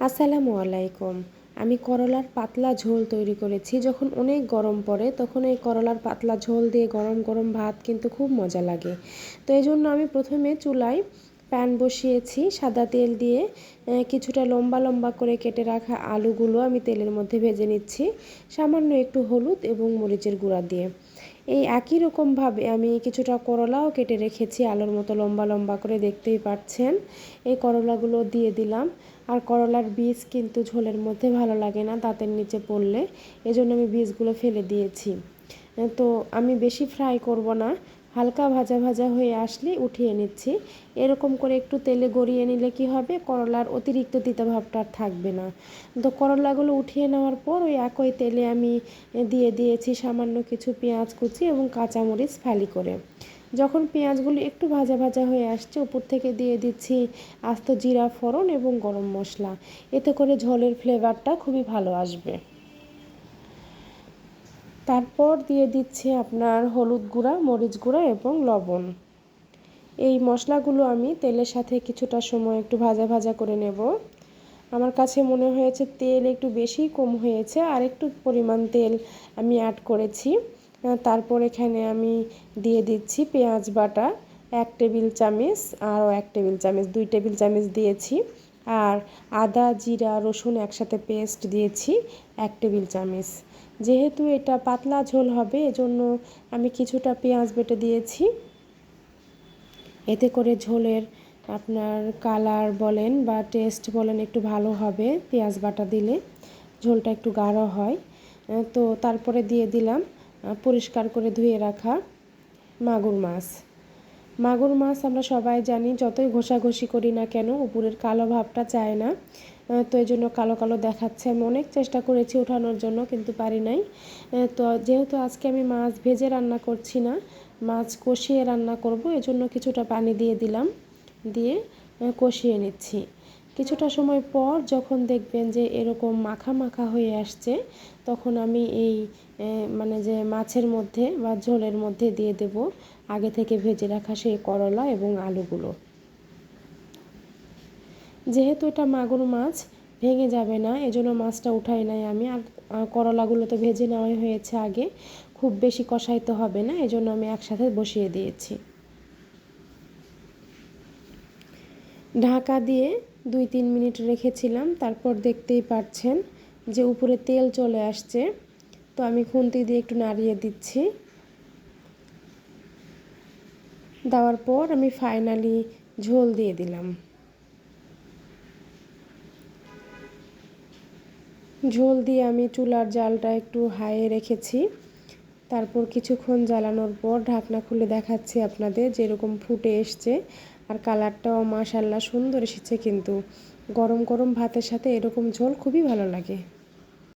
আসসালামু আলাইকুম। আমি করলার পাতলা ঝোল তৈরি করেছি। যখন অনেক গরম পড়ে, তখন এই করলার পাতলা ঝোল দিয়ে গরম গরম ভাত কিন্তু খুব মজা লাগে। তো এই জন্য আমি প্রথমে চুলায় প্যান বসিয়েছি সাদা তেল দিয়ে। কিছুটা লম্বা লম্বা করে কেটে রাখা আলুগুলো আমি তেলের মধ্যে ভেজে নিচ্ছি, সামান্য একটু হলুদ এবং মরিচের গুঁড়া দিয়ে। এই একই রকমভাবে আমি কিছুটা করলাও কেটে রেখেছি, আলুর মতো লম্বা লম্বা করে দেখতেই পাচ্ছেন। এই করলাগুলো দিয়ে দিলাম। আর করলার বীজ কিন্তু ঝোলের মধ্যে ভালো লাগে না দাঁতের নিচে পড়লে, এজন্য আমি বীজগুলো ফেলে দিয়েছি। তো আমি বেশি ফ্রাই করব না। হালকা ভাজা ভাজা হয়ে আসলে উঠিয়ে নিচ্ছি। এরকম করে একটু তেলে গড়িয়ে নিলে কি হবে? করলার অতিরিক্ত তিতা ভাবটা আর থাকবে না। তো করলাগুলো উঠিয়ে নেওয়ার পর ওই একই তেলে আমি দিয়ে দিয়েছি সামান্য কিছু পেঁয়াজ কুচি এবং কাঁচামরিচ ফালি করে। যখন পেঁয়াজগুলো একটু ভাজা ভাজা হয়ে আসছে, উপর থেকে দিয়ে দিচ্ছি আস্ত জিরা ফোড়ন এবং গরম মশলা। এতে করে ঝোলের ফ্লেভারটা খুবই ভালো আসবে। তারপর দিয়ে দিচ্ছি আপনার হলুদ গুঁড়া, মরিচ গুঁড়া এবং লবণ। এই মশলাগুলো আমি তেলের সাথে কিছুটা সময় একটু ভাজা ভাজা করে নেব। আমার কাছে মনে হয়েছে তেল একটু বেশি কম হয়েছে, আর একটু পরিমাণ তেল আমি অ্যাড করেছি। তারপর এখানে আমি দিয়ে দিচ্ছি পেঁয়াজ বাটা, এক টেবিল চামচ, আরও এক টেবিল চামচ, দুই টেবিল চামচ দিয়েছি। আর আদা, জিরা, রসুন একসাথে পেস্ট দিয়েছি এক টেবিল চামচ। যেহেতু এটা পাতলা ঝোল হবে, এজন্য আমি কিছুটা পেঁয়াজ বেটে দিয়েছি। এতে করে ঝোলের আপনার কালার বলেন বা টেস্ট বলেন একটু ভালো হবে পেঁয়াজ বাটা দিলে। ঝোলটা একটু গাঢ় হয়। তো তারপরে দিয়ে দিলাম পরিষ্কার করে ধুয়ে রাখা মাগুর মাছ। মাগুর মাছ আমরা সবাই জানি, যতই ঘষাঘষি করি না কেন, উপরের কালো ভাবটা চায় না। তো এই জন্য কালো কালো দেখাচ্ছে। আমি অনেক চেষ্টা করেছি ওঠানোর জন্য, কিন্তু পারি নাই। তো যেহেতু আজকে আমি মাছ ভেজে রান্না করছি না, মাছ কষিয়ে রান্না করব, এজন্য কিছুটা পানি দিয়ে দিলাম, দিয়ে কষিয়ে নিচ্ছি। কিছুটা সময় পর যখন দেখবেন যে এরকম মাখা মাখা হয়ে আসছে, তখন আমি এই মানে যে মাছের মধ্যে বা ঝোলের মধ্যে দিয়ে দেব। আগে থেকে ভেজে রাখা সেই করলা এবং আলুগুলো। যেহেতু এটা মাগুর মাছ, ভেঙে যাবে না, এজন্য মাছটা উঠাই নাই আমি। আর করলাগুলো তো ভেজে নেওয়াই হয়েছে আগে। খুব বেশি কষাইতে হবে না, এজন্য আমি একসাথে বসিয়ে দিয়েছি। ঢাকা দিয়ে দুই তিন মিনিট রেখেছিলাম, তারপর দেখতেই পাচ্ছেন যে উপরে তেল চলে আসছে। তো আমি খুন্তি দিয়ে একটু নাড়িয়ে দিচ্ছি। দেওয়ার পর আমি ফাইনালি ঝোল দিয়ে দিলাম। ঝোল দিয়ে আমি চুলার জালটা একটু হাইয়ে রেখেছি। তারপর কিছুক্ষণ জ্বালানোর পর ঢাকনা খুলে দেখাচ্ছি আপনাদের যেরকম ফুটে এসছে। আর কালারটাও মাশাল্লাহ সুন্দর এসেছে কিন্তু। গরম গরম ভাতের সাথে এরকম ঝোল খুবই ভালো লাগে।